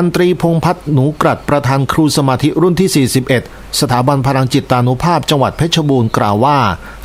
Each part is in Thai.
พันตรีพงพัฒน์หนูกรัดประธานครูสมาธิรุ่นที่ 41 สถาบันพลังจิตานุภาพจังหวัดเพชรบูรณ์กล่าวว่า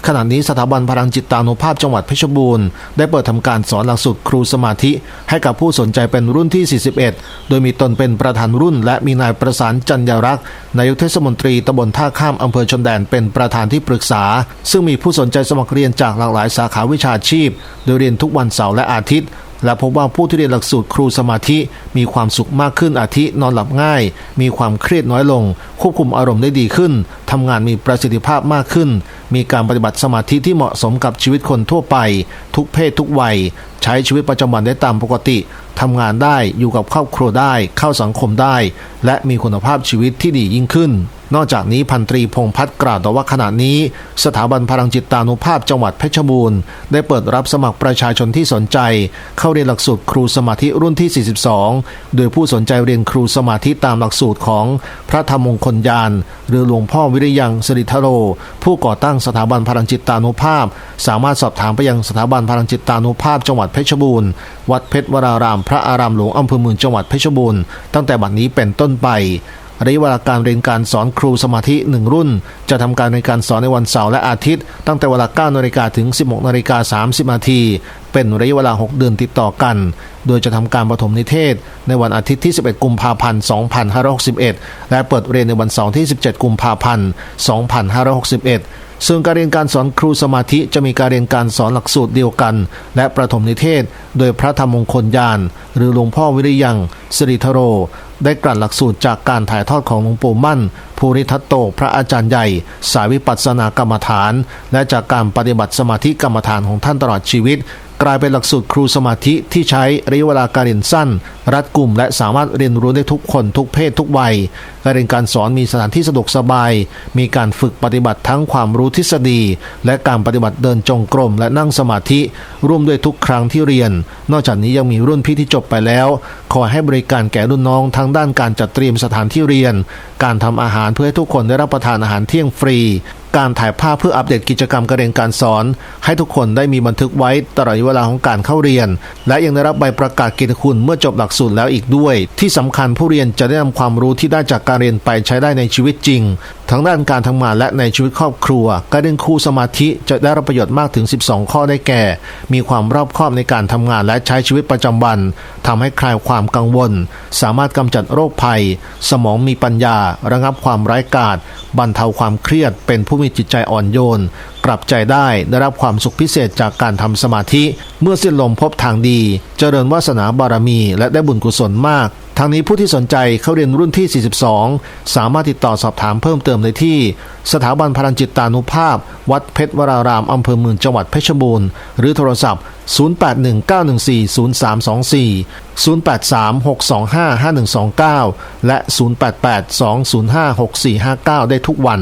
ขณะนี้สถาบันพลังจิตานุภาพจังหวัดเพชรบูรณ์ได้เปิดทำการสอนหลักสูตรครูสมาธิ ให้กับผู้สนใจเป็นรุ่นที่ 41 โดยมีตนเป็นประธานรุ่น และมีนายประสานจันยรักษ์นายกเทศมนตรีตำบลท่าข้ามอำเภอชนแดนเป็นประธานที่ปรึกษา ซึ่งมีผู้สนใจสมัครเรียนจากหลากหลายสาขาวิชาชีพ โดยเรียนทุกวันเสาร์และอาทิตย์ และพบว่าผู้ที่เรียนหลักสูตรครูสมาธิมีความสุขมากขึ้นอาทินอนหลับง่าย มีความเครียดน้อยลง ควบคุมอารมณ์ได้ดีขึ้นทำงานมีประสิทธิภาพมากขึ้น มีการปฏิบัติสมาธิที่เหมาะสมกับชีวิตคนทั่วไป ทุกเพศทุกวัย ใช้ชีวิตประจำวันได้ตามปกติทำงานได้อยู่กับครอบครัวได้เข้าสังคมได้ และมีคุณภาพชีวิตที่ดียิ่งขึ้น นอกจากนี้พันตรีพงพัฒน์กล่าวต่อว่าขณะนี้ สถาบันพลังจิตตานุภาพจังหวัดเพชรบูรณ์ได้เปิดรับสมัครประชาชนที่สนใจ เข้าเรียนหลักสูตรครูสมาธิรุ่นที่ 42 โดยผู้สนใจเรียนครูสมาธิตามหลักสูตรของพระธรรมมงคลยาน หรือหลวงพ่อวิริยังสริทโร ผู้ก่อตั้งสถาบันพลังจิตตานุภาพ สามารถสอบถามไปยังสถาบันพลังจิตตานุภาพจังหวัดเพชรบูรณ์วัดเพชรวราราม พระอารามหลวงอำเภอเมืองจังหวัดเพชรบูรณ์ตั้งแต่บัดนี้เป็นต้นไป ระยะเวลาการเรียนการสอนครูสมาธิ 1 รุ่น จะทำการในการสอนในวันเสาร์และอาทิตย์ ตั้งแต่เวลา9นาฬิกาถึง 16นาฬิกา30นาที เป็นระยะเวลา 6 เดือนติดต่อกัน โดยจะทำการปฐมนิเทศ ในวันอาทิตย์ที่ 11 กุมภาพันธ์ 2561 และเปิดเรียนในวันเสาร์ที่ 17 กุมภาพันธ์ 2561ซึ่งการเรียนการสอนครูสมาธิจะมีการเรียนการสอนหลักสูตรเดียวกัน และประถมนิเทศ โดยพระธรรมมงคลยาน หรือหลวงพ่อวิริยังสิริทโร ได้กลั่นหลักสูตรจากการถ่ายทอดของหลวงปู่มั่นภูริทัตโต พระอาจารย์ใหญ่ สายวิปัสสนากรรมฐาน และจากการปฏิบัติสมาธิกรรมฐานของท่านตลอดชีวิต กลายเป็นหลักสูตรครูสมาธิที่ใช้ระยะเวลาการเรียนสั้น รัดกลุ่มและสามารถเรียนรู้ได้ทุกคนทุกเพศทุกวัย การเรียนการสอนมีสถานที่สะดวกสบาย มีการฝึกปฏิบัติทั้งความรู้ทฤษฎี และการปฏิบัติเดินจงกรมและนั่งสมาธิ ร่วมด้วยทุกครั้งที่เรียน นอกจากนี้ยังมีรุ่นพี่ที่จบไปแล้ว คอยให้บริการแก่รุ่นน้องทั้งด้านการจัดเตรียมสถานที่เรียน การทำอาหารเพื่อให้ทุกคนได้รับประทานอาหารเที่ยงฟรี การถ่ายภาพเพื่ออัปเดตกิจกรรมการเรียนการสอน ให้ทุกคนได้มีบันทึกไว้ตลอดเวลาของการเข้าเรียน และยังได้รับใบประกาศเกียรติคุณเมื่อจบหลักสูตรแล้วอีกด้วย ที่สำคัญผู้เรียนจะได้นำความรู้ที่ได้จากการเรียนไปใช้ได้ในชีวิตจริงทั้งด้านการทำงานและในชีวิตครอบครัว การเรียนครูสมาธิจะได้รับประโยชน์มากถึง 12 ข้อได้แก่ มีความรอบคอบในการทำงานและใช้ชีวิตประจำวันทำให้คลายความกังวล สามารถกำจัดโรคภัย สมองมีปัญญา ระงับความร้ายกาจบรรเทาความเครียด เป็นผู้มีจิตใจอ่อนโยนปรับใจได้ได้รับความสุขพิเศษจากการทำสมาธิ เมื่อสิ้นลมพบทางดี เจริญวาสนาบารมี และได้บุญกุศลมาก ทางนี้ผู้ที่สนใจเข้าเรียนรุ่นที่ 42 สามารถติดต่อสอบถามเพิ่มเติมได้ที่ สถาบันพลังจิตตานุภาพ วัดเพชรวรารามอำเภอเมืองจังหวัดเพชรบูรณ์ หรือโทรศัพท์ 0819140324 0836255129 และ 0882056459 ได้ทุกวัน